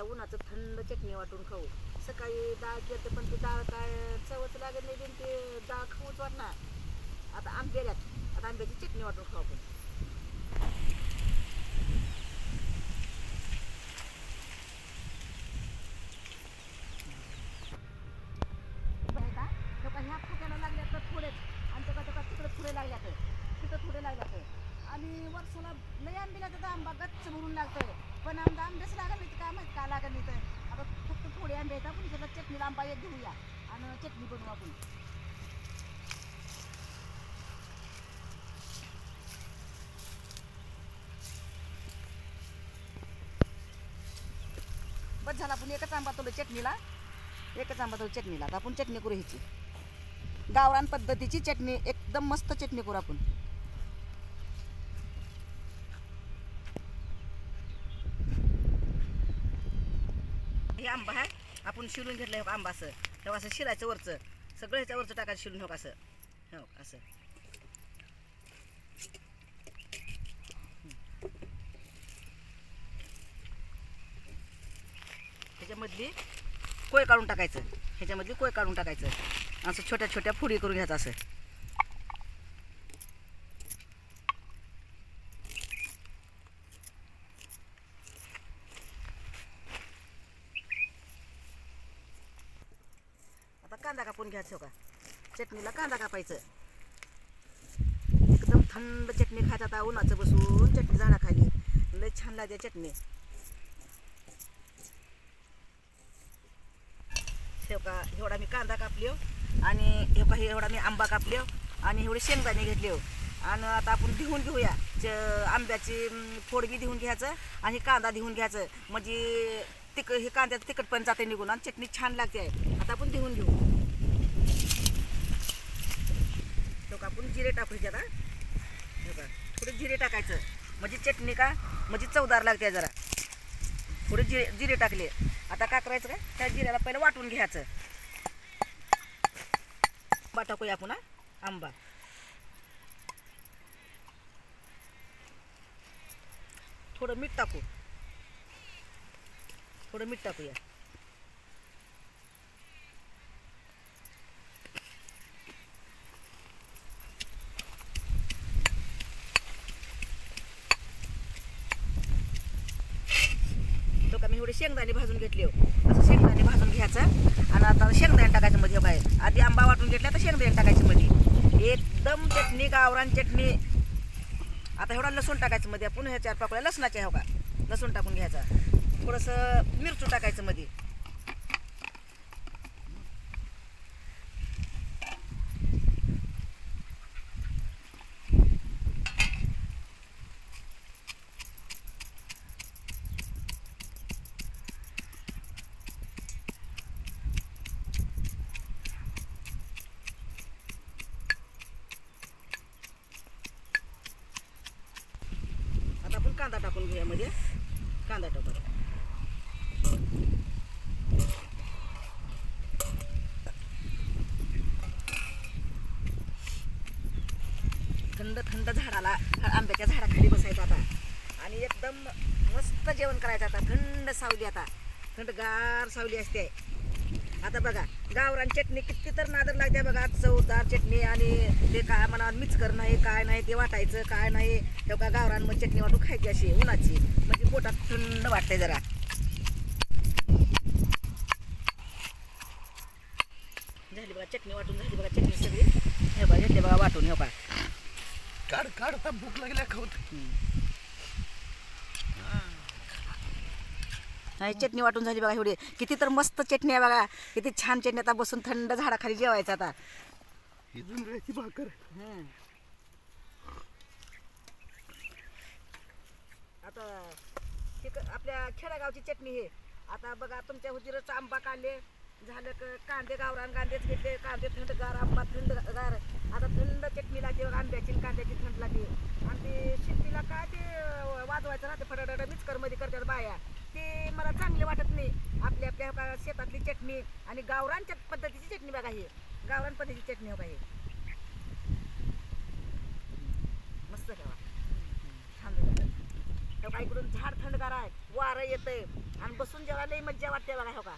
जरा उन्हाचं थंड चटणी वाटून खाऊ. सकाळी डाळ केलं पण ती डाळ काय चवच लागत नाही बिन ते डाळ खाऊच वाटणार. आता आंब्याल्यात आता आंब्याची चटणी वाटून खाऊ पण बरं का? ह्या फुट्याला लागल्या तर थोडेच आणि तो का तो का तिकडे थोडे लागल्यात तिथं थोडे लागल्यात आणि वर्षाला लय आंबेला तर आंबा गच्च भरून लागतोय. पण आंबा आंबेच लागत काय माहिती का लागत नाही तर? आता फक्त थोडे आंबे आहेत आपण त्याला चटणीला आंबा एक घेऊया आणि चटणी बनवू आपण. बस झाला आपण एकच आंबा तोलो चटणीला. एकच आंबा तोलो चटणीला. आता आपण चटणी करू ह्याची. गावरान पद्धतीची चटणी एकदम मस्त चटणी करू आपण. हे आंबा आहे. आपण शिरून घेतलं हे आंबा असं. हे असं शिरायचं वरचं. सगळं ह्याच्या वरचं टाकायचं शिरून हो असं. हो असं. ह्याच्यामधली कोय काढून टाकायचं? ह्याच्यामधली कोय काढून टाकायचं? असं छोट्या छोट्या फुडी करून घ्यायचं असं आता कांदा कापून घ्यायचो का? चटणीला कांदा कापायचं. एकदम थंड चटणी खायचं आता उन्हाचं बसून चटणी झाडाखाली. लय छान लागते चटणी. हे का एवढा मी कांदा कापलो हो. आणि हे का एवढा मी आंबा कापलो हो. आणि एवढे शेंगदाणे घेतले हो. आणि आता आपण धुवून घेऊया. च- आंब्याची फोडगी फोड धुवून घ्यायचं आणि कांदा धुवून घ्यायचं. म्हणजे तिक हे कांद्याचं तिखट पण जाते निघून आणि चटणी छान लागते. आता आपण धुवून घेऊ. तो आपण जिरे टाकू ह्याच्यात हा. बघा थोडे जिरे टाकायचं. म्हणजे चटणी का? म्हणजे चवदार लागते जरा. थोडे जिरे जिरे टाकले. आता काय करायचं का? त्या जिऱ्याला पहिलं वाटून घ्यायचं. आंबा टाकूया आपण आंबा. थोडं मीठ टाकू. थोडं मीठ टाकूया. थोडे शेंगदाणे भाजून घेतले हो. असं शेंगदाणे भाजून घ्यायचं आणि आता शेंगदाणे टाकायचं मध्ये हो बाहेर. आधी आंबा वाटून घेतला तर शेंगदाणे टाकायचं मध्ये. एकदम चटणी गावरान चटणी. आता एवढा लसूण टाकायचं मध्ये. आपण ह्या चार पाकळ्या लसणाच्या हो का? लसूण टाकून घ्यायचा. थोडंसं मिरचू टाकायचं मध्ये आता आपण कांदा टाकून घेऊया मध्ये. कांदा टाकू थंड थंड झाडाला आंब्याच्या झाडाखाली बसायचं आता. आणि एकदम मस्त जेवण करायचं आता. थंड सावली आता. थंडगार सावली असते. आता बघा गावरान चटणी किती तर नादर लागते बघा चवदार चटणी आणि ते काय म्हणा मिक्स करणं हे काय नाही ते वाटायचं काय नाही. हे का गावरान मग चटणी वाटून खायची अशी उन्हाची. म्हणजे पोटात थंड वाटते जरा. झाली बघा चटणी वाटून झाली बघा चटणी सगळी. हे बघा घेतली बघा वाटून हे बघा. काढ काढ भूक लागल्या खाऊत चटणी वाटून झाली बघा एवढी. किती तर मस्त चटणी आहे बघा. किती छान चटणी आता बसून थंड झाडाखाली जेवायचं आता. भाकर. आता आपल्या खेडेगावची चटणी हे. आता बघा तुमच्या हुजीरच आंबा काढले. झालं क कांदे गावरान कांदेच घेतले. कांदे थंडगार आंबा थंडगार आता थंड चटणी लागते बघा आंब्याची कांद्याची थंड लागते आणि ते शेतीला काय ते वाजवायचं ना ते फटाफट मिक्सरमध्ये करतात बाया. ते मला चांगले वाटत नाही. आपल्या आपल्या शेतातली चटणी आणि गावरान पद्धतीची चटणी बघा ही. गावरान पद्धतीची चटणी हो बघा ही. मस्त ठेवा छान झालं. इकडून झाड थंडगार आहे. वारं येतंय. आणि बसून जेव्हा लई मज्जा वाटते बघा हो का?